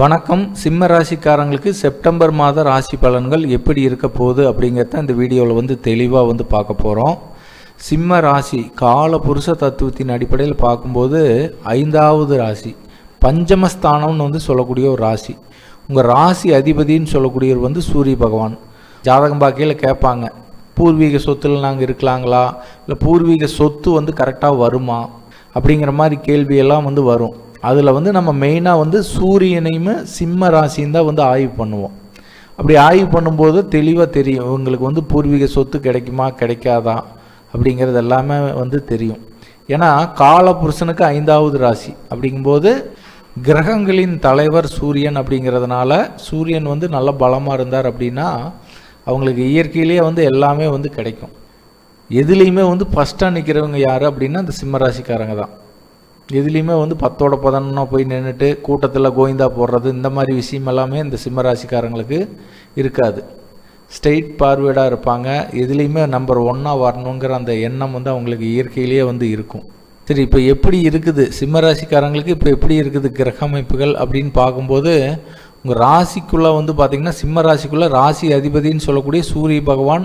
வணக்கம். சிம்ம ராசிக்காரங்களுக்கு செப்டம்பர் மாத ராசி பலன்கள் எப்படி இருக்க போகுது அப்படிங்கிறத இந்த வீடியோவில் வந்து தெளிவாக வந்து பார்க்க போகிறோம் சிம்ம ராசி கால புருஷ தத்துவத்தின் அடிப்படையில் பார்க்கும்போது ஐந்தாவது ராசி பஞ்சமஸ்தானம்னு வந்து சொல்லக்கூடிய ஒரு ராசி. உங்கள் ராசி அதிபதின்னு சொல்லக்கூடியவர் வந்து சூரிய பகவான். ஜாதகம் பார்க்கையில் கேட்பாங்க பூர்வீக சொத்தில் நாங்கள் இருக்கலாங்களா? இல்லை பூர்வீக சொத்து வந்து கரெக்டாக வருமா? அப்படிங்கிற மாதிரி கேள்வியெல்லாம் வந்து வரும். அதில் வந்து நம்ம மெயினாக வந்து சூரியனையுமே சிம்ம ராசியும் தான் வந்து ஆய்வு பண்ணுவோம். அப்படி ஆய்வு பண்ணும்போது தெளிவாக தெரியும். இவங்களுக்கு வந்து பூர்வீக சொத்து கிடைக்குமா கிடைக்காதா அப்படிங்கிறது எல்லாமே வந்து தெரியும். ஏன்னா காலபுருஷனுக்கு ஐந்தாவது ராசி அப்படிங்கும்போது கிரகங்களின் தலைவர் சூரியன் அப்படிங்கிறதுனால சூரியன் வந்து நல்ல பலமாக இருந்தார் அப்படின்னா அவங்களுக்கு இயற்கையிலேயே வந்து எல்லாமே வந்து கிடைக்கும். எதுலேயுமே வந்து ஃபஸ்ட்டாக நிற்கிறவங்க யார் அப்படின்னா அந்த சிம்ம ராசிக்காரங்க தான். எதுலேயுமே வந்து பத்தோட பதினொன்னா போய் நின்றுட்டு கூட்டத்தில் கோவிந்தா போடுறது இந்த மாதிரி விஷயம் எல்லாமே இந்த சிம்மராசிக்காரங்களுக்கு இருக்காது. ஸ்ட்ரெயிட் பார்வேர்டாக இருப்பாங்க. எதுலேயுமே நம்பர் ஒன்னாக வரணுங்கிற அந்த எண்ணம் வந்து அவங்களுக்கு இயற்கையிலேயே வந்து இருக்கும். சரி இப்போ எப்படி இருக்குது? சிம்மராசிக்காரங்களுக்கு இப்போ எப்படி இருக்குது கிரக அமைப்புகள் அப்படின்னு பார்க்கும்போது உங்கள் ராசிக்குள்ளே வந்து பார்த்திங்கன்னா சிம்ம ராசிக்குள்ளே ராசி அதிபதின்னு சொல்லக்கூடிய சூரிய பகவான்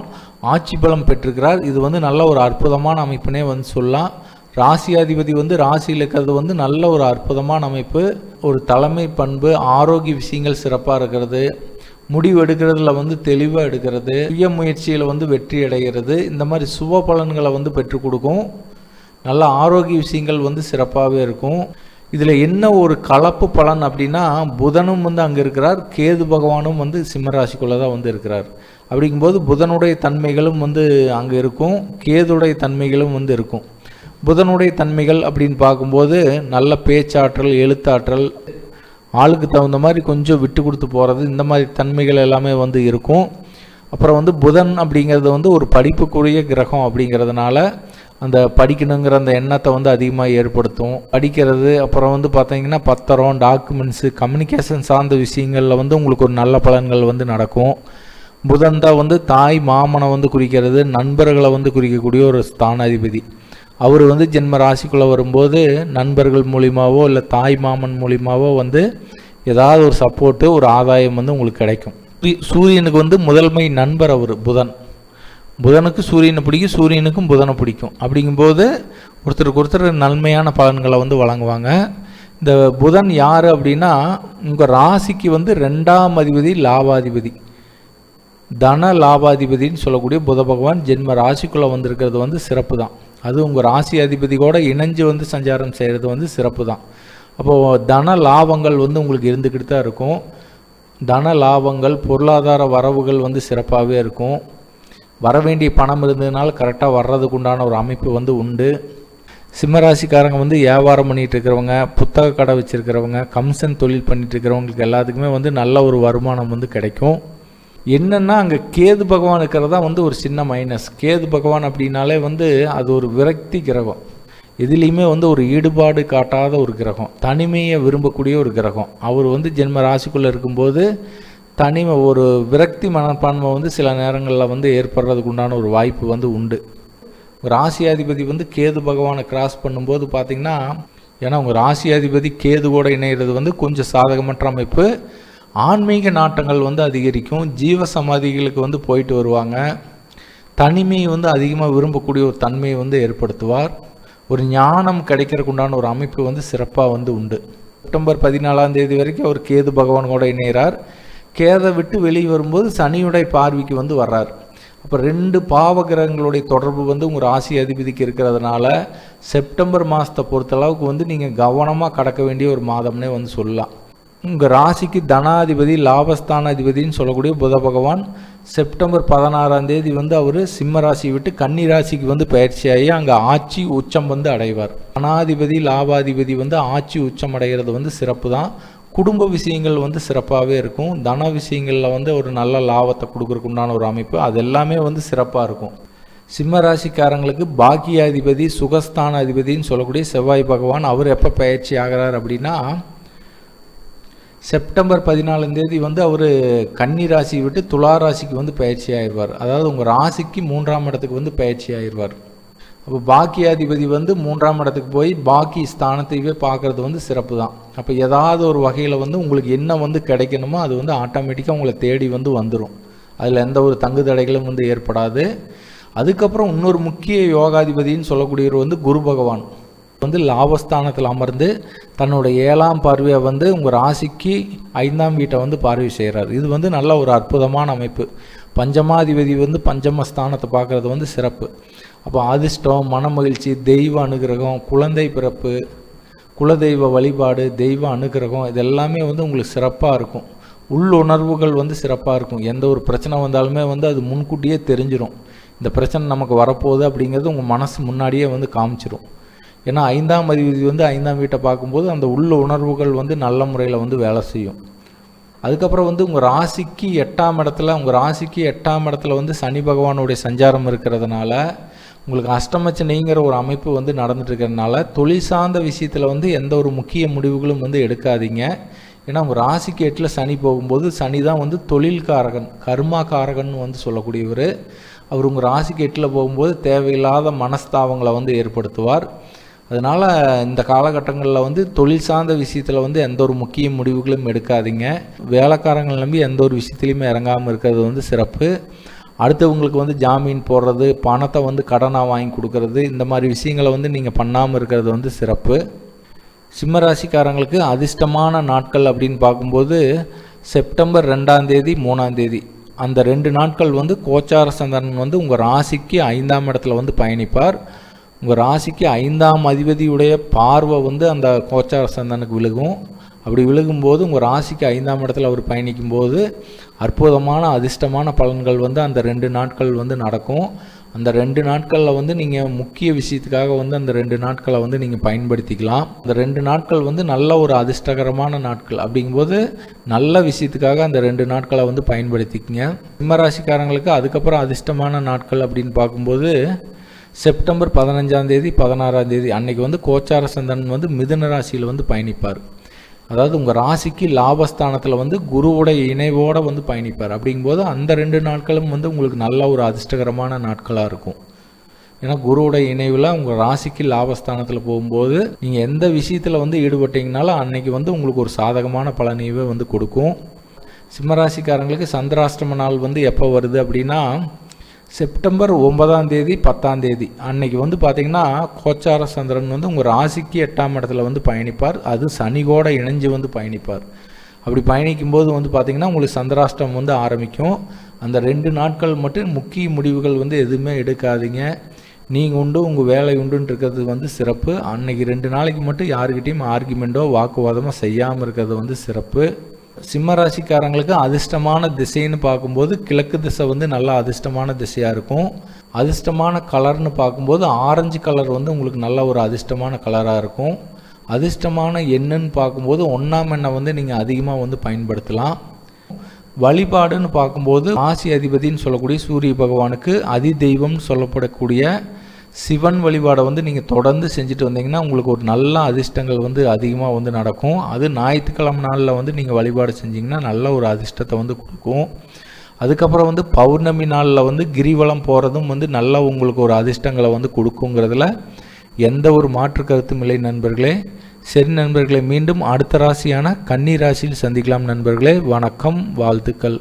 ஆட்சி பலம் பெற்றிருக்கிறார். இது வந்து நல்ல ஒரு அற்புதமான அமைப்புனே வந்து சொல்லலாம். ராசியாதிபதி வந்து ராசியில் இருக்கிறது வந்து நல்ல ஒரு அற்புதமான அமைப்பு. ஒரு தலைமை பண்பு ஆரோக்கிய விஷயங்கள் சிறப்பாக இருக்கிறது. முடிவு எடுக்கிறதுல வந்து தெளிவாக எடுக்கிறது. சுய முயற்சியில் வந்து வெற்றி அடைகிறது. இந்த மாதிரி சுப பலன்களை வந்து பெற்றுக் கொடுக்கும். நல்ல ஆரோக்கிய விஷயங்கள் வந்து சிறப்பாகவே இருக்கும். இதில் என்ன ஒரு கலப்பு பலன் அப்படின்னா புதனும் வந்து அங்கே இருக்கிறார். கேது பகவானும் வந்து சிம்மராசிக்குள்ளே தான் வந்து இருக்கிறார். அப்படிங்கும்போது புதனுடைய தன்மைகளும் வந்து அங்கே இருக்கும். கேதுடைய தன்மைகளும் வந்து இருக்கும். புதனுடைய தன்மைகள் அப்படின்னு பார்க்கும்போது நல்ல பேச்சாற்றல் எழுத்தாற்றல் ஆளுக்கு தகுந்த மாதிரி கொஞ்சம் விட்டு கொடுத்து போகிறது இந்த மாதிரி தன்மைகள் எல்லாமே வந்து இருக்கும். அப்புறம் வந்து புதன் அப்படிங்கிறது வந்து ஒரு படிப்புக்குரிய கிரகம் அப்படிங்கிறதுனால அந்த படிக்கணுங்கிற அந்த எண்ணத்தை வந்து அதிகமாக ஏற்படுத்தும். படிக்கிறது அப்புறம் வந்து பார்த்தீங்கன்னா பத்திரம் டாக்குமெண்ட்ஸு கம்யூனிகேஷன் சார்ந்த விஷயங்களில் வந்து உங்களுக்கு ஒரு நல்ல பலன்கள் வந்து நடக்கும். புதன் தான் வந்து தாய் மாமனை வந்து குறிக்கிறது நண்பர்களை வந்து குறிக்கக்கூடிய ஒரு ஸ்தானாதிபதி. அவர் வந்து ஜென்ம ராசிக்குள்ளே வரும்போது நண்பர்கள் மூலிமாவோ இல்லை தாய் மாமன் மூலிமாவோ வந்து ஏதாவது ஒரு சப்போர்ட்டு ஒரு ஆதாயம் வந்து உங்களுக்கு கிடைக்கும். சூரியனுக்கு வந்து முதன்மை நண்பர் அவர் புதன். புதனுக்கு சூரியனை பிடிக்கும் சூரியனுக்கும் புதனை பிடிக்கும். அப்படிங்கும்போது ஒருத்தருக்கு ஒருத்தர் நன்மையான பலன்களை வந்து வழங்குவாங்க. இந்த புதன் யார் அப்படின்னா உங்கள் ராசிக்கு வந்து ரெண்டாம் அதிபதி லாபாதிபதி. தன லாபாதிபதின்னு சொல்லக்கூடிய புத பகவான் ஜென்ம ராசிக்குள்ளே வந்திருக்கிறது வந்து சிறப்பு தான் அது உங்கள் ராசி அதிபதி கூட இணைஞ்சு வந்து சஞ்சாரம் செய்கிறது வந்து சிறப்பு தான். அப்போது தன லாபங்கள் வந்து உங்களுக்கு இருந்துக்கிட்டு தான் இருக்கும். தன லாபங்கள் பொருளாதார வரவுகள் வந்து சிறப்பாகவே இருக்கும். வர வேண்டிய பணம் இருந்ததுனால கரெக்டாக வர்றதுக்கு உண்டான ஒரு அமைப்பு வந்து உண்டு. சிம்மராசிக்காரங்க வந்து வியாபாரம் பண்ணிட்டு இருக்கிறவங்க புத்தக கடை வச்சுருக்கிறவங்க கம்சன் தொழில் பண்ணிட்டு இருக்கிறவங்களுக்கு எல்லாத்துக்குமே வந்து நல்ல ஒரு வருமானம் வந்து கிடைக்கும். என்னென்னா அங்கே கேது பகவான் இருக்கிறதா தான் வந்து ஒரு சின்ன மைனஸ் கேது பகவான் அப்படின்னாலே வந்து அது ஒரு விரக்தி கிரகம். எதுலேயுமே வந்து ஒரு ஈடுபாடு காட்டாத ஒரு கிரகம். தனிமையை விரும்பக்கூடிய ஒரு கிரகம். அவர் வந்து ஜென்ம ராசிக்குள்ளே இருக்கும்போது தனிமை ஒரு விரக்தி மனப்பான்மை வந்து சில நேரங்களில் வந்து ஏற்படுறதுக்கு உண்டான ஒரு வாய்ப்பு வந்து உண்டு. ராசியாதிபதி வந்து கேது பகவானை கிராஸ் பண்ணும்போது பார்த்திங்கன்னா ஏன்னா உங்கள் ராசியாதிபதி கேது கூட இணைகிறது வந்து கொஞ்சம் சாதகமற்ற அமைப்பு. ஆன்மீக நாட்டங்கள் வந்து அதிகரிக்கும் ஜீவ சமாதிகளுக்கு வந்து போயிட்டு வருவாங்க. தனிமையை வந்து அதிகமாக விரும்பக்கூடிய ஒரு தன்மையை வந்து ஏற்படுத்துவார். ஒரு ஞானம் கிடைக்கிறதுக்கு உண்டான ஒரு அமைப்பு வந்து சிறப்பாக வந்து உண்டு. செப்டம்பர் பதினாலாம் தேதி வரைக்கும் அவர் கேது பகவான் கூட இணைகிறார் கேதை விட்டு வெளியே வரும்போது சனியுடைய பார்வைக்கு வந்து வர்றார். அப்போ ரெண்டு பாவ கிரகங்களுடைய தொடர்பு வந்து உங்கள் ராசி அதிபதிக்கு இருக்கிறதுனால செப்டம்பர் மாதத்தை பொறுத்தளவுக்கு வந்து நீங்கள் கவனமாக கடக்க வேண்டிய ஒரு மாதம்னே வந்து சொல்லலாம். உங்கள் ராசிக்கு தனாதிபதி லாபஸ்தானாதிபதினு சொல்லக்கூடிய புத பகவான் செப்டம்பர் பதினாறாம் தேதி வந்து அவர் சிம்ம ராசி விட்டு கன்னி ராசிக்கு வந்து பயிற்சியாகி அங்கே ஆட்சி உச்சம் வந்து அடைவார். தனாதிபதி லாபாதிபதி வந்து ஆட்சி உச்சம் அடைகிறது வந்து சிறப்பு தான் குடும்ப விஷயங்கள் வந்து சிறப்பாகவே இருக்கும். தன விஷயங்களில் வந்து ஒரு நல்ல லாபத்தை கொடுக்குறக்குண்டான ஒரு அமைப்பு. அது எல்லாமே வந்து சிறப்பாக இருக்கும். சிம்ம ராசிக்காரங்களுக்கு பாக்கியாதிபதி சுகஸ்தான அதிபதின்னு சொல்லக்கூடிய செவ்வாய் பகவான் அவர் எப்போ பயிற்சி ஆகிறார் அப்படின்னா செப்டம்பர் பதினாலாம் தேதி வந்து அவர் கன்னி ராசி விட்டு துலா ராசிக்கு வந்து பயிற்சி ஆயிடுவார். அதாவது உங்கள் ராசிக்கு மூன்றாம் இடத்துக்கு வந்து பயிற்சி ஆயிடுவார். அப்போ பாக்கியாதிபதி வந்து மூன்றாம் இடத்துக்கு போய் பாக்கி ஸ்தானத்தையே பார்க்குறது வந்து சிறப்பு தான். அப்போ ஏதாவது ஒரு வகையில் வந்து உங்களுக்கு என்ன வந்து கிடைக்கணுமோ அது வந்து ஆட்டோமேட்டிக்காக உங்களை தேடி வந்து வந்துடும் அதில் எந்த ஒரு தங்கு தடைகளும் வந்து ஏற்படாது. அதுக்கப்புறம் இன்னொரு முக்கிய யோகாதிபதின்னு சொல்லக்கூடியவர் வந்து குரு பகவான். வந்து லாபஸ்தானத்தில் அமர்ந்து தன்னோட ஏழாம் பார்வையை வந்து உங்கள் ராசிக்கு ஐந்தாம் வீட்டை வந்து பார்வை செய்கிறார் இது வந்து நல்ல ஒரு அற்புதமான அமைப்பு. பஞ்சமாதிபதி வந்து பஞ்சமஸ்தானத்தை பார்க்குறது வந்து சிறப்பு. அப்போ அதிர்ஷ்டம் மனமகிழ்ச்சி தெய்வ அனுகிரகம் குழந்தை பிறப்பு குலதெய்வ வழிபாடு தெய்வ அனுகிரகம் இது எல்லாமே வந்து உங்களுக்கு சிறப்பாக இருக்கும். உள்ளுணர்வுகள் வந்து சிறப்பாக இருக்கும். எந்த ஒரு பிரச்சனை வந்தாலுமே வந்து அது முன்கூட்டியே தெரிஞ்சிடும் இந்த பிரச்சனை நமக்கு வரப்போகுது அப்படிங்கிறது உங்கள் மனசு முன்னாடியே வந்து காமிச்சிடும் ஏன்னா ஐந்தாம் அதிபதி வந்து ஐந்தாம் வீட்டை பார்க்கும்போது அந்த உள்ள உணர்வுகள் வந்து நல்ல முறையில் வந்து வேலை செய்யும். அதுக்கப்புறம் வந்து உங்கள் ராசிக்கு எட்டாம் இடத்துல உங்கள் ராசிக்கு எட்டாம் இடத்துல வந்து சனி பகவானுடைய சஞ்சாரம் இருக்கிறதுனால உங்களுக்கு அஷ்டமச்சனைங்கிற ஒரு அமைப்பு வந்து நடந்துட்டுருக்கிறதுனால தொழில் சார்ந்த விஷயத்தில் வந்து எந்த ஒரு முக்கிய முடிவுகளும் வந்து எடுக்காதீங்க. ஏன்னா உங்கள் ராசிக்கு எட்டில் சனி போகும்போது சனி தான் வந்து தொழில்காரகன் கர்மாக்காரகன் வந்து சொல்லக்கூடியவர். அவர் உங்கள் ராசிக்கு எட்டில் போகும்போது தேவையில்லாத மனஸ்தாபங்களை வந்து ஏற்படுத்துவார். அதனால் இந்த காலகட்டங்களில் வந்து தொழில் சார்ந்த விஷயத்தில் வந்து எந்த ஒரு முக்கிய முடிவுகளும் எடுக்காதீங்க. வேலைக்காரங்களை நம்பி எந்த ஒரு விஷயத்துலையுமே இறங்காமல் இருக்கிறது வந்து சிறப்பு. அடுத்தவங்களுக்கு வந்து ஜாமீன் போடுறது பணத்தை வந்து கடனாக வாங்கி கொடுக்கறது இந்த மாதிரி விஷயங்களை வந்து நீங்கள் பண்ணாமல் இருக்கிறது வந்து சிறப்பு. சிம்மராசிக்காரங்களுக்கு அதிர்ஷ்டமான நாட்கள் அப்படின்னு பார்க்கும்போது செப்டம்பர் ரெண்டாம் தேதி மூணாம் தேதி. அந்த ரெண்டு நாட்கள் வந்து கோச்சார சந்திரன் வந்து உங்கள் ராசிக்கு ஐந்தாம் இடத்துல வந்து பயணிப்பார். உங்கள் ராசிக்கு ஐந்தாம் அதிபதியுடைய பார்வை வந்து அந்த கோச்சார சந்தனுக்கு விழுகும். அப்படி விழுகும்போது உங்கள் ராசிக்கு ஐந்தாம் இடத்துல அவர் பயணிக்கும்போது அற்புதமான அதிர்ஷ்டமான பலன்கள் வந்து அந்த ரெண்டு நாட்கள் வந்து நடக்கும். அந்த ரெண்டு நாட்களில் வந்து நீங்கள் முக்கிய விஷயத்துக்காக வந்து அந்த ரெண்டு நாட்களை வந்து நீங்கள் பயன்படுத்திக்கலாம். அந்த ரெண்டு நாட்கள் வந்து நல்ல ஒரு அதிர்ஷ்டகரமான நாட்கள் அப்படிங்கும்போது நல்ல விஷயத்துக்காக அந்த ரெண்டு நாட்களை வந்து பயன்படுத்திக்கங்க. சிம்மராசிக்காரங்களுக்கு அதுக்கப்புறம் அதிர்ஷ்டமான நாட்கள் அப்படின்னு பார்க்கும்போது செப்டம்பர் பதினஞ்சாம் தேதி பதினாறாம் தேதி அன்னைக்கு வந்து கோச்சார சந்தன் வந்து மிதுன ராசியில் வந்து பயணிப்பார். அதாவது உங்கள் ராசிக்கு லாபஸ்தானத்தில் வந்து குருவுடைய இணைவோடு வந்து பயணிப்பார். அப்படிங்கும்போது அந்த ரெண்டு நாட்களும் வந்து உங்களுக்கு நல்ல ஒரு அதிர்ஷ்டகரமான நாட்களாக இருக்கும். ஏன்னா குருவுடைய இணைவில் உங்கள் ராசிக்கு லாபஸ்தானத்தில் போகும்போது நீங்கள் எந்த விஷயத்தில் வந்து ஈடுபட்டீங்கனாலும் அன்னைக்கு வந்து உங்களுக்கு ஒரு சாதகமான பலனையவே வந்து கொடுக்கும். சிம்மராசிக்காரங்களுக்கு சந்திராஷ்டம நாள் வந்து எப்போ வருது அப்படின்னா செப்டம்பர் ஒன்பதாம் தேதி பத்தாம் தேதி. அன்னைக்கு வந்து பார்த்தீங்கன்னா கோச்சார சந்திரன் வந்து உங்கள் ராசிக்கு எட்டாம் இடத்துல வந்து பயணிப்பார். அது சனிகோட இணைஞ்சு வந்து பயணிப்பார். அப்படி பயணிக்கும் போது வந்து பார்த்திங்கன்னா உங்களுக்கு சந்திராஷ்டம் வந்து ஆரம்பிக்கும். அந்த ரெண்டு நாட்கள் மட்டும் முக்கிய முடிவுகள் வந்து எதுவுமே எடுக்காதீங்க. நீங்கள் உண்டு உங்கள் வேலை உண்டுன்னு இருக்கிறது வந்து சிறப்பு. அன்னைக்கு ரெண்டு நாளைக்கு மட்டும் யாருக்கிட்டேயும் ஆர்குமெண்ட்டோ வாக்குவாதமோ செய்யாமல் இருக்கிறது வந்து சிறப்பு. சிம்ம ராசிக்காரங்களுக்கு அதிர்ஷ்டமான திசைன்னு பார்க்கும்போது கிழக்கு திசை வந்து நல்லா அதிர்ஷ்டமான திசையாக இருக்கும். அதிர்ஷ்டமான கலர்னு பார்க்கும்போது ஆரஞ்சு கலர் வந்து உங்களுக்கு நல்ல ஒரு அதிர்ஷ்டமான கலராக இருக்கும். அதிர்ஷ்டமான எண்ணுன்னு பார்க்கும்போது ஒன்றாம் எண்ணெய் வந்து நீங்கள் அதிகமாக வந்து பயன்படுத்தலாம். வழிபாடுன்னு பார்க்கும்போது ஆசி அதிபதின்னு சொல்லக்கூடிய சூரிய பகவானுக்கு அதி தெய்வம்னு சொல்லப்படக்கூடிய சிவன் வழிபாடை வந்து நீங்கள் தொடர்ந்து செஞ்சுட்டு வந்தீங்கன்னா உங்களுக்கு ஒரு நல்ல அதிர்ஷ்டங்கள் வந்து அதிகமாக வந்து நடக்கும். அது ஞாயிற்றுக்கிழமை நாளில் வந்து நீங்கள் வழிபாடு செஞ்சிங்கன்னா நல்ல ஒரு அதிர்ஷ்டத்தை வந்து கொடுக்கும். அதுக்கப்புறம் வந்து பௌர்ணமி நாளில் வந்து கிரிவலம் போகிறதும் வந்து நல்லா உங்களுக்கு ஒரு அதிர்ஷ்டங்களை வந்து கொடுக்குங்கிறதுல எந்த ஒரு மாற்று கருத்தும் இல்லை நண்பர்களே. சரி நண்பர்களே மீண்டும் அடுத்த ராசியான கன்னி ராசியில் சந்திக்கலாம் நண்பர்களே. வணக்கம் வாழ்த்துக்கள்.